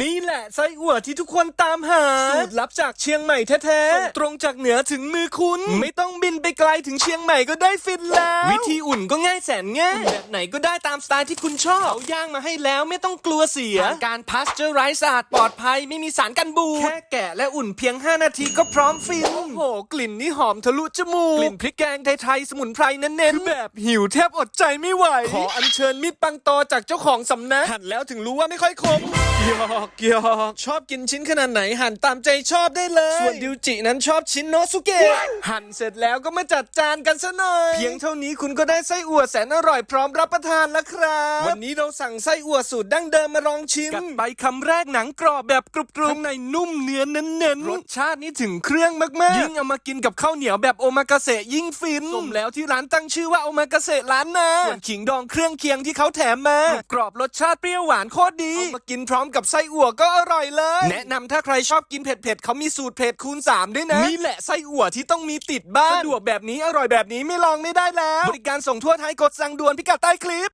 นี่แหละไส้อั่วที่ทุกคนตามหา สูตรลับจากเชียงใหม่แท้ๆส่งตรงจากเหนือถึงมือคุณ ไม่ต้องบินไปไกลถึงเชียงใหม่ก็ได้ฟินแล้ว วิธีอุ่นก็ง่ายแสนง่าย แบบไหนก็ได้ตามสไตล์ที่คุณชอบเขาย่างมาให้แล้วไม่ต้องกลัวเสียผ่านการพาสเจอร์ไรส์สะอาดปลอดภัยไม่มีสารกันบูด แค่แกะและอุ่นเพียง 5 นาทีก็พร้อมฟิน โอ้โห กลิ่นนี่หอมทะลุจมูก กลิ่นพริกแกงไทยๆสมุนไพรเน้นๆคือแบบหิวแทบอดใจไม่ไหว ขออัญเชิญมิตรปังตอจากเจ้าของสำนัก หั่นแล้วถึงรู้ว่าไม่ค่อยคมหยอกหยอกชอบกินชิ้นขนาดไหนหั่นตามใจชอบได้เลย ส่วนดิวจินั้นชอบชิ้นโนสุเกะหั่นเสร็จแล้วก็มาจัดจานกันซะหน่อย เพียงเท่านี้คุณก็ได้ไส้อั่วแสนอร่อยพร้อมรับประทานแล้วครับ วันนี้เราสั่งไส้อั่วสูตรดั้งเดิมมาลองชิมกัดไปคำแรกหนังกรอบแบบกรุบกรุบข้างในนุ่มเนื้อเน้นๆรสชาตินี่ถึงเครื่องมากๆ ยิ่งเอามากินกับข้าวเหนียวแบบโอมากาเสะยิ่งฟินสมแล้วที่ร้านตั้งชื่อว่าโอมากาเสะร้านนาส่วนขิงดองเครื่องเคียงที่เขาแถมมากรอบรสชาติเปรี้ยวหวานโคตรดีเอามากินพร้อมกับไส้อั่วก็อร่อยเลย แนะนำถ้าใครชอบกินเผ็ดๆเขามีสูตรเผ็ดคูณ 3 ด้วยนะ นี่แหละไส้อั่วที่ต้องมีติดบ้านสะดวกแบบนี้อร่อยแบบนี้ไม่ลองไม่ได้แล้ว บริการส่งทั่วไทยกดสั่งด่วนพิกัดใต้คลิป